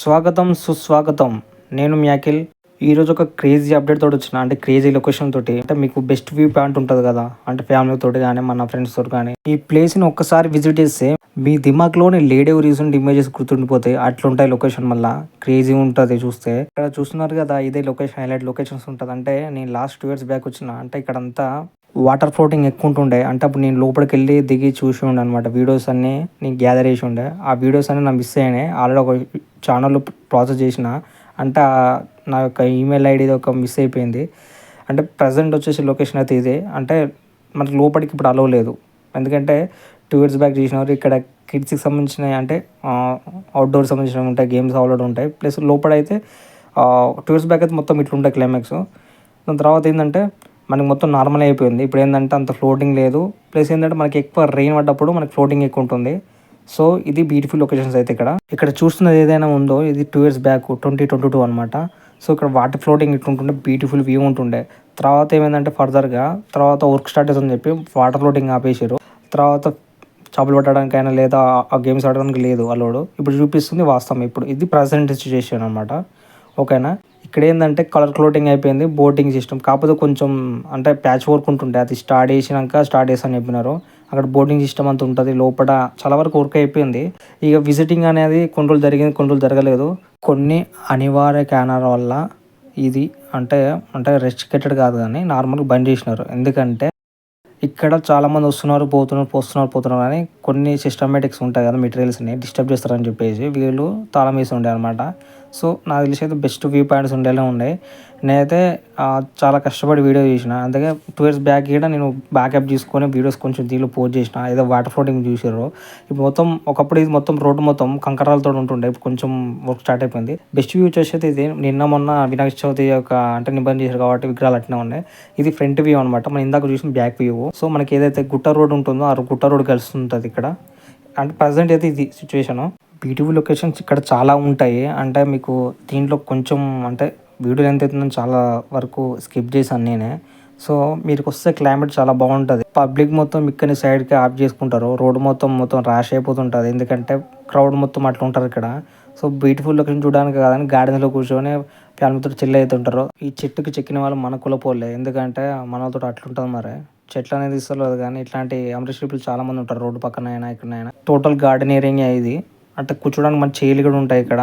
స్వాగతం సుస్వాగతం. నేను మ్యాకిల్ ఈరోజు ఒక క్రేజీ అప్డేట్ తోటి వచ్చిన అంటే క్రేజీ లొకేషన్ తోటి. అంటే మీకు బెస్ట్ వ్యూ పాయింట్ ఉంటుంది కదా. అంటే ఫ్యామిలీ తోటి కానీ మన ఫ్రెండ్స్ తోటి కానీ ఈ ప్లేస్ని ఒక్కసారి విజిట్ చేస్తే మీ దిమాగ్లోని లేడే రీసెంట్ ఇమేజెస్ గుర్తుండిపోతాయి. అట్లుంటాయి లొకేషన్ మళ్ళా. క్రేజీ ఉంటుంది చూస్తే. ఇక్కడ చూస్తున్నారు కదా ఇదే లొకేషన్ హైలైట్ లొకేషన్స్ ఉంటుంది. అంటే నేను లాస్ట్ టూ ఇయర్స్ బ్యాక్ వచ్చిన అంటే ఇక్కడ అంతా వాటర్ ఫ్లోటింగ్ ఎక్కువ ఉంటుండే అంటే అప్పుడు నేను లోపలికి వెళ్ళి దిగి చూసి ఉండే అనమాట వీడియోస్ అన్ని నేను గ్యాదర్ చేసి ఉండే. ఆ వీడియోస్ అన్ని నా మిస్ అయినాయి. ఆల్రెడీ ఒక ఛానల్ ప్రాసెస్ చేసిన అంటే నా యొక్క ఈమెయిల్ ఐడి ఒక మిస్ అయిపోయింది. అంటే ప్రజెంట్ వచ్చేసి లొకేషన్ అయితే ఇదే. అంటే మనకి లోపలికి ఇప్పుడు అలవ్ లేదు. ఎందుకంటే టూ ఇయర్స్ బ్యాక్ చేసినారు ఇక్కడ కిడ్స్కి సంబంధించిన అంటే అవుట్డోర్ సంబంధించినవి ఉంటాయి గేమ్స్ ఆల్రెడీ ఉంటాయి. ప్లస్ లోపల అయితే టూ ఇయర్స్ బ్యాక్ అయితే మొత్తం ఇట్లుంటాయి క్లైమాక్స్ దాని తర్వాత ఏంటంటే మనకి మొత్తం నార్మల్ అయిపోయింది. ఇప్పుడు ఏంటంటే అంత ఫ్లోటింగ్ లేదు. ప్లస్ ఏంటంటే మనకి ఎక్కువ రెయిన్ పడ్డప్పుడు మనకి ఫ్లోటింగ్ ఎక్కువ ఉంటుంది. సో ఇది బ్యూటిఫుల్ లొకేషన్స్ అయితే ఇక్కడ. ఇక్కడ చూస్తున్నది ఏదైనా ఉందో ఇది two years back twenty twenty two అనమాట సో ఇక్కడ వాటర్ ఫ్లోటింగ్ ఇట్లుంటుండే బ్యూటిఫుల్ వ్యూ ఉంటుండే. తర్వాత ఏమైందంటే ఫర్దర్గా తర్వాత వర్క్ స్టార్ట్ అని చెప్పి వాటర్ ఫ్లోటింగ్ ఆపేసారు తర్వాత చేపలు పట్టడానికైనా లేదా ఆ గేమ్స్ ఆడడానికి లేదు అల్లోడు ఇప్పుడు చూపిస్తుంది వాస్తవం ఇప్పుడు. ఇది ప్రజెంట్ సిచ్యుయేషన్ అనమాట ఓకేనా? ఇక్కడ ఏంటంటే కలర్ క్లోటింగ్ అయిపోయింది బోటింగ్ సిస్టమ్ కాకపోతే కొంచెం అంటే ప్యాచ్ వర్క్ ఉంటుండే. అది స్టార్ట్ చేసినాక స్టార్ట్ చేసని చెప్పినారు. అక్కడ బోటింగ్ సిస్టమ్ అంత ఉంటుంది లోపల చాలా వరకు వర్క్ అయిపోయింది. ఇక విజిటింగ్ అనేది కొన్ని రోజులు జరిగింది కొన్ని రోజులు జరగలేదు. కొన్ని అనివార్య కారణాల వల్ల ఇది అంటే అంటే రెస్ట్రిక్టెడ్ కాదు కానీ నార్మల్గా బంద్ చేసినారు. ఎందుకంటే ఇక్కడ చాలామంది వస్తున్నారు పోతున్నారు పోస్తున్నారు పోతున్నారు అని కొన్ని సిస్టమేటిక్స్ ఉంటాయి కదా మెటీరియల్స్ని డిస్టర్బ్ చేస్తారని చెప్పేసి వీళ్ళు తాళం వేసి ఉండే అనమాట సో నాకు తెలిసి అయితే బెస్ట్ వ్యూ పాయింట్స్ ఉండేలా ఉన్నాయి. నేనైతే చాలా కష్టపడి వీడియో చేసిన అందుకే టూ ఇయర్స్ బ్యాక్ కూడా నేను బ్యాకప్ తీసుకొని వీడియోస్ కొంచెం దీనిలో పోస్ట్ చేసిన. ఏదో వాటర్ ఫ్లోటింగ్ చూసారు ఇప్పుడు మొత్తం ఒకప్పుడు ఇది మొత్తం రోడ్డు మొత్తం కంకరాలతో ఉంటుండే. ఇప్పుడు కొంచెం వర్క్ స్టార్ట్ అయిపోయింది. బెస్ట్ వ్యూ వచ్చేసి ఇది. నిన్న మొన్న వినాయక చవితి యొక్క అంటే నిబంధన చేశారు కాబట్టి విగ్రహాలు అట్నే ఉన్నాయి. ఇది ఫ్రంట్ వ్యూ అనమాట మనం ఇందాక చూసిన బ్యాక్ వ్యూ. సో మనకి ఏదైతే గుట్ట రోడ్ ఉంటుందో ఆ గుట్ట రోడ్ కలిసి ఉంటుంది ఇక్కడ. అంటే ప్రజెంట్ అయితే ఇది సిచ్యువేషను బ్యూటిఫుల్ లొకేషన్స్ ఇక్కడ చాలా ఉంటాయి. అంటే మీకు దీంట్లో కొంచెం అంటే వీడియో ఎంత అవుతుందని చాలా వరకు స్కిప్ చేశాను నేనే. సో మీరు వస్తే క్లైమేట్ చాలా బాగుంటుంది. పబ్లిక్ మొత్తం ఇక్కడి సైడ్కి ఆఫ్ చేసుకుంటారు. రోడ్డు మొత్తం మొత్తం ర్యాష్ అయిపోతుంటుంది. ఎందుకంటే క్రౌడ్ మొత్తం అట్లా ఉంటారు ఇక్కడ. సో బ్యూటిఫుల్ లొకేషన్ చూడడానికి కాదని గార్డెన్లో కూర్చొని ఫ్యామిలీతో చిల్ అవుతుంటారు. ఈ చెట్టుకి చెక్కిన వాళ్ళు మన కులపోలే. ఎందుకంటే మనతో అట్లుంటుంది మరి. చెట్లు అనేది ఇస్తలేదు కానీ ఇట్లాంటి అమరీష్ చాలా మంది ఉంటారు రోడ్డు పక్కన అయినా ఎక్కడైనా టోటల్ గార్డెన్ ఇది. అంటే కూర్చోడానికి మంచి చైర్లు కూడా ఉంటాయి ఇక్కడ.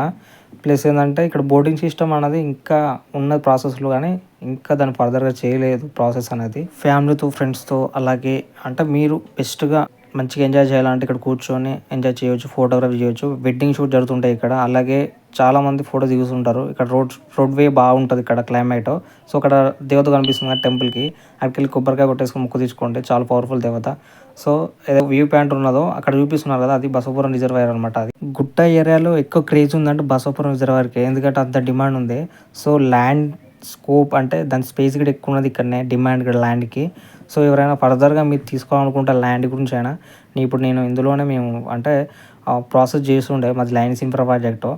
ప్లస్ ఏంటంటే ఇక్కడ బోర్డింగ్ సిస్టమ్ అనేది ఇంకా ఉన్న ప్రాసెస్లో కానీ ఇంకా దాన్ని ఫర్దర్గా చేయలేదు ప్రాసెస్ అనేది. ఫ్యామిలీతో ఫ్రెండ్స్తో అలాగే అంటే మీరు బెస్ట్గా మంచిగా ఎంజాయ్ చేయాలంటే ఇక్కడ కూర్చొని ఎంజాయ్ చేయొచ్చు ఫోటోగ్రఫీ చేయొచ్చు. వెడ్డింగ్ షూట్ జరుగుతుంటాయి ఇక్కడ. అలాగే చాలా మంది ఫోటో దిగుతుంటారు. ఇక్కడ రోడ్ రోడ్ వే బాగుంటుంది ఇక్కడ క్లైమేట్ సో అక్కడ దేవత కనిపిస్తుంది కదా టెంపుల్కి అక్కడికి వెళ్ళి కొబ్బరికాయ కొట్టేసుకుని ముక్కు తీసుకోండి. చాలా పవర్ఫుల్ దేవత. సో ఏదో వ్యూ పాయింట్ ఉన్నదో అక్కడ చూపిస్తున్నారు కదా అది బసవపురం రిజర్వాయర్ అనమాట అది. గుట్ట ఏరియాలో ఎక్కువ క్రేజ్ ఉందంటే బసవపురం రిజర్వాయర్కి ఎందుకంటే అంత డిమాండ్ ఉంది. సో ల్యాండ్ స్కోప్ అంటే దాని స్పేస్ కూడా ఎక్కువ ఉన్నది ఇక్కడనే డిమాండ్ ఇక్కడ ల్యాండ్కి సో ఎవరైనా ఫర్దర్గా మీరు తీసుకోవాలనుకుంటే ల్యాండ్ గురించి అయినా నీ ఇప్పుడు నేను ఇందులోనే మేము అంటే ప్రాసెస్ చేస్తుండే మాది లైన్స్ ఇన్ఫ్రా ప్రాజెక్టు.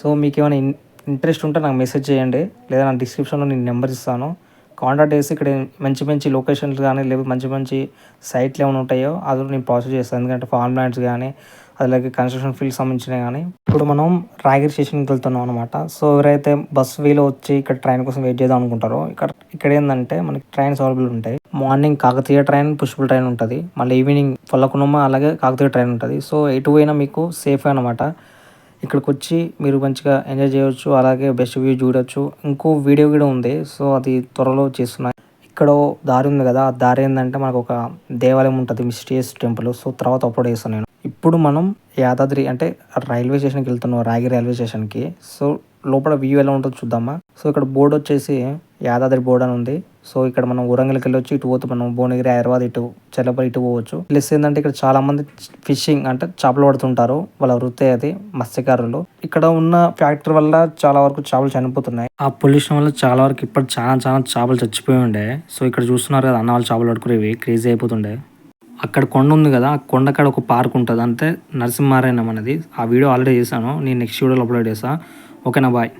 సో మీకు ఏమైనా ఇన్ ఇంట్రెస్ట్ ఉంటే నాకు మెసేజ్ చేయండి లేదా నా డిస్క్రిప్షన్లో నేను నెంబర్ ఇస్తాను. కాంటాక్ట్ చేసి ఇక్కడ మంచి మంచి లొకేషన్స్ కానీ లేదా మంచి మంచి సైట్లు ఏమైనా ఉంటాయో అది నేను ప్రాసెస్ చేస్తాను. ఎందుకంటే ఫార్మ్ ల్యాండ్స్ కానీ అలాగే కన్స్ట్రక్షన్ ఫీల్డ్ సంబంధించినవి కానీ. ఇప్పుడు మనం రాయగిరి స్టేషన్కి వెళ్తున్నాం అనమాట సో ఎవరైతే బస్ వేలో వచ్చి ఇక్కడ ట్రైన్ కోసం వెయిట్ చేద్దాం అనుకుంటారో ఇక్కడ ఇక్కడ ఏంటంటే మనకి ట్రైన్స్ అవైలబుల్ ఉంటాయి. Morning Kakatiya train push pull train ఉంటుంది. మళ్ళీ ఈవినింగ్ పొల్లకునుమ అలాగే కాకతీయ ట్రైన్ ఉంటుంది. సో ఎటు పోయినా మీకు సేఫ్ అనమాట ఇక్కడికి వచ్చి మీరు మంచిగా ఎంజాయ్ చేయవచ్చు అలాగే బెస్ట్ వ్యూ చూడొచ్చు. ఇంకో వీడియో కూడా ఉంది. సో అది త్వరలో చేస్తున్నాయి ఇక్కడ దారి ఉంది కదా ఆ దారి ఏంటంటే మనకు ఒక దేవాలయం ఉంటుంది మిస్టీరియస్ టెంపుల్ సో తర్వాత అప్లోడ్ చేస్తాను నేను. ఇప్పుడు మనం యాదాద్రి అంటే రైల్వే స్టేషన్కి వెళ్తున్నాం రాగి రైల్వే స్టేషన్కి. సో లోపల వ్యూ ఎలా ఉంటుందో చూద్దామా? సో ఇక్కడ బోర్డు వచ్చేసి యాదాద్రి బోర్డు అని ఉంది. సో ఇక్కడ మనం ఊరంగల్కి వెళ్ళి వచ్చి ఇటు పోతే మనం భువనగిరి హైదరాబాద్ ఇటు చెల్లపల్లి ఇటు పోవచ్చు. ప్లస్ ఏంటంటే ఇక్కడ చాలా మంది ఫిషింగ్ అంటే చేపలు పడుతుంటారు వాళ్ళ వృత్తి అది మత్స్యకారులు. ఇక్కడ ఉన్న ఫ్యాక్టరీ వల్ల చాలా వరకు చేపలు చనిపోతున్నాయి. ఆ పొల్యూషన్ వల్ల చాలా వరకు ఇప్పుడు చాలా చాలా చేపలు చచ్చిపోయి ఉండే. సో ఇక్కడ చూస్తున్నారు కదా అన్న వాళ్ళు చేపలు పడుకునేవి క్రేజీ అయిపోతుండే. అక్కడ కొండ ఉంది కదా ఆ కొండ కాడ ఒక పార్క్ ఉంటుంది. అంతే నరసింహారాయణం అనేది. ఆ వీడియో ఆల్రెడీ చేశాను. నేను నెక్స్ట్ వీడియోలో అప్లోడ్ చేస్తాను ఓకేనా బాయ్.